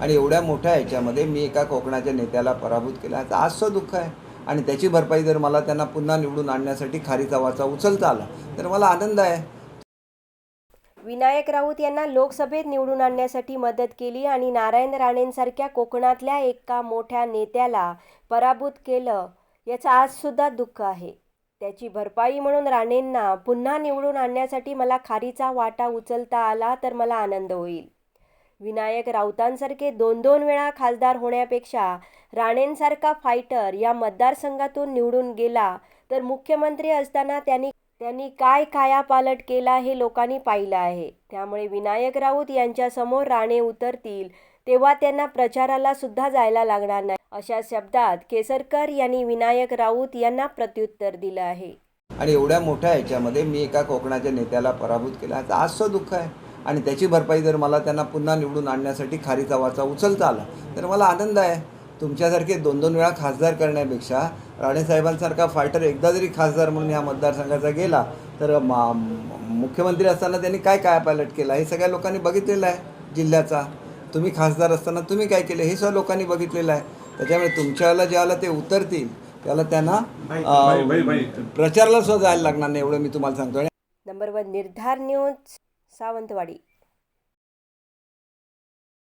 आणि एवढ्या मोठ्या ह्याच्यामध्ये मी एका कोकणाच्या नेत्याला पराभूत केला. याचं आजचं दुःख आहे. आणि त्याची भरपाई जर मला त्यांना पुन्हा निवडून आणण्यासाठी खारीचा वाचा उचलता आला तर मला आनंद आहे. विनायक राऊत यांना लोकसभेत निवडून आणण्यासाठी मदत केली आणि नारायण राणेंसारख्या कोकणातल्या एका मोठ्या नेत्याला पराभूत केलं याचं आजसुद्धा दुःख आहे. त्याची भरपाई म्हणून राणेंना पुन्हा निवडून आणण्यासाठी मला खारीचा वाटा उचलता आला तर मला आनंद होईल. विनायक राऊतांसारखे दोन दोन वेळा खासदार होण्यापेक्षा राणेंसारखा फायटर या मतदारसंघातून निवडून गेला तर मुख्यमंत्री असताना त्यांनी त्यांनी काय कायापालट केला हे लोकांनी पाहिलं आहे. त्यामुळे विनायक राऊत यांच्यासमोर राणे उतरतील तेव्हा त्यांना प्रचाराला सुद्धा जायला लागणार नाही. अशा शब्दात केसरकर यांनी विनायक राऊत यांना प्रत्युत्तर दिलं आहे. आणि एवढ्या मोठ्या ह्याच्यामध्ये मी एका कोकणाच्या नेत्याला पराभूत केला. याचं आजचं दुःख आहे. आणि त्याची भरपाई जर मला त्यांना पुन्हा निवडून आणण्यासाठी खारीचा वाचा उचलता आला तर मला आनंद आहे. तुमच्यासारखे दोन दोन वेळा खासदार करण्यापेक्षा राणेसाहेबांसारखा फायटर एकदा जरी खासदार म्हणून ह्या मतदारसंघाचा गेला तर मा- मुख्यमंत्री असताना त्यांनी काय काय पायलट केला हे सगळ्या लोकांनी बघितलेलं आहे जिल्ह्याचा. तुम्ही खासदार असताना तुम्ही काय केले हे सुद्धा लोकांनी बघितलेलं आहे. त्याच्यामुळे तुमच्याला ज्यावेळेला ते उतरतील. त्याला त्यांना प्रचाराला सुद्धा जायला लागणार नाही एवढं मी तुम्हाला सांगतो number one Nirdhar news. Sawantwadi.